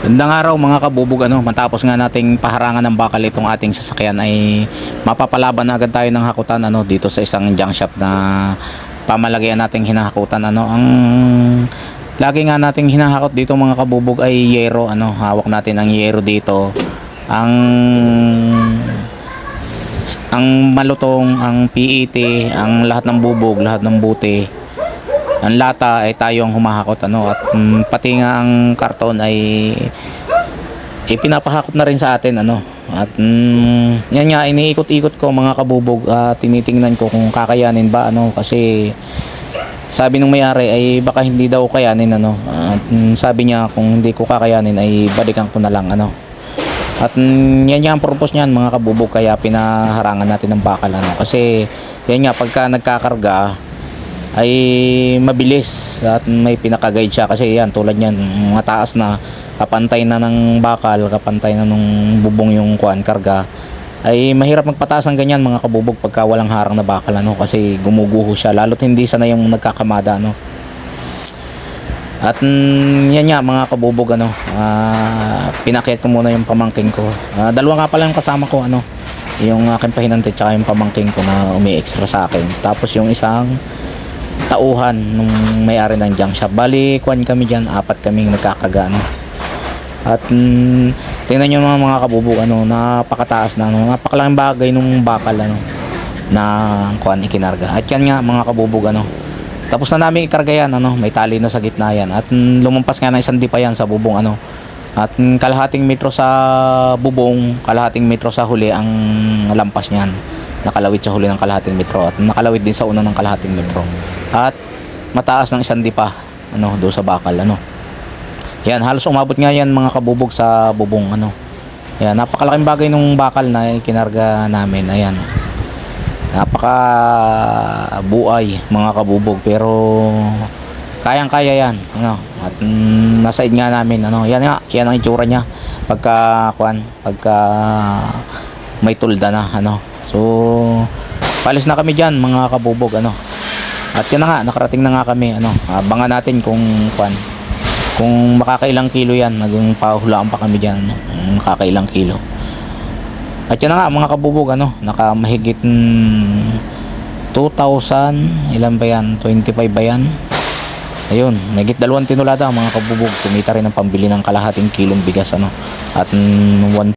Gandang araw mga kabubog ano, matapos nga nating paharangan ng bakal itong ating sasakyan ay mapapalaban na agad tayo ng hakutan ano dito sa isang junk shop na pamalagyan nating hinahakutan ano. Ang lagi nga nating hinahakot dito mga kabubog ay yero ano, hawak natin ang yero dito. Ang ang malutong, ang PET, ang lahat ng bubog, lahat ng buti, ang lata ay tayo ang humahakot ano at mm, pati nga ang karton ay ipinapahakot na rin sa atin ano. At mm, yan nga iniikot-ikot ko mga kabubog at tinitingnan ko kung kakayanin ba ano kasi sabi ng may-ari ay baka hindi daw kayanin ano. At mm, sabi niya kung hindi ko kakayanin ay balikan ko na lang ano. At mm, yan nga ang purpose niyan mga kabubog kaya pinaharangan natin ng bakal ano. Kasi yan nga pagka nagkakarga ay mabilis at may pinaka-guide siya. Kasi yan tulad yan mataas na kapantay na ng bakal kapantay na nung bubong yung kuan karga. Ay mahirap magpataas ng ganyan mga kabubog pagka walang harang na bakal ano kasi gumuguho siya. Lalo't hindi sana yung nagkakamada ano. At mm, yan nga mga kabubog ano. Ah, pinakyat ko muna yung pamangking ko. Ah, dalawa nga pala yung kasama ko ano. Yung aking pahinante tsaka yung pamangking ko na umi-extra sa akin. Tapos yung isang tauhan nung may-ari ng junk shop. Bali, kuan kami dyan, apat kaming nagkakarga, ano. At mm, tingnan nyo mga mga kabubog, ano, napakataas na, ano, napakalaking bagay nung bakal, ano, na kuan ikinarga. At yan nga, mga kabubog, ano, tapos na namin ikarga yan, ano, may tali na sa gitna yan. At mm, lumampas nga ng isang dipa yan sa bubong, ano. At mm, kalahating metro sa bubong, kalahating metro sa huli ang lampas niyan. Nakalawit sa huli ng kalahating metro at nakalawit din sa una ng kalahating metro. At mataas ng isang dipa, ano, doon sa bakal, ano. Yan, halos umabot nga yan mga kabubog sa bubong, ano. Yan, napakalaking bagay nung bakal na kinarga namin, ayan. Napaka buay mga kabubog pero kayang-kaya yan ano at mm, nasa id nga namin ano yan nga yan ang itsura niya pagka kuan pagka may tulda na ano so palis na kami diyan mga kabubog ano at yan na nga nakarating na nga kami ano abangan natin kung kuan kung makakailang kilo yan. Naging pa kami diyan ano makakailang kilo. At yan na nga mga kabubog ano naka mahigit mm, 2,000 ilan ba yan? 25 ba yan? Ayun nagit dalawang tinulada mga kabubog. Kumita rin ng pambili ng kalahating kilong bigas ano at mm,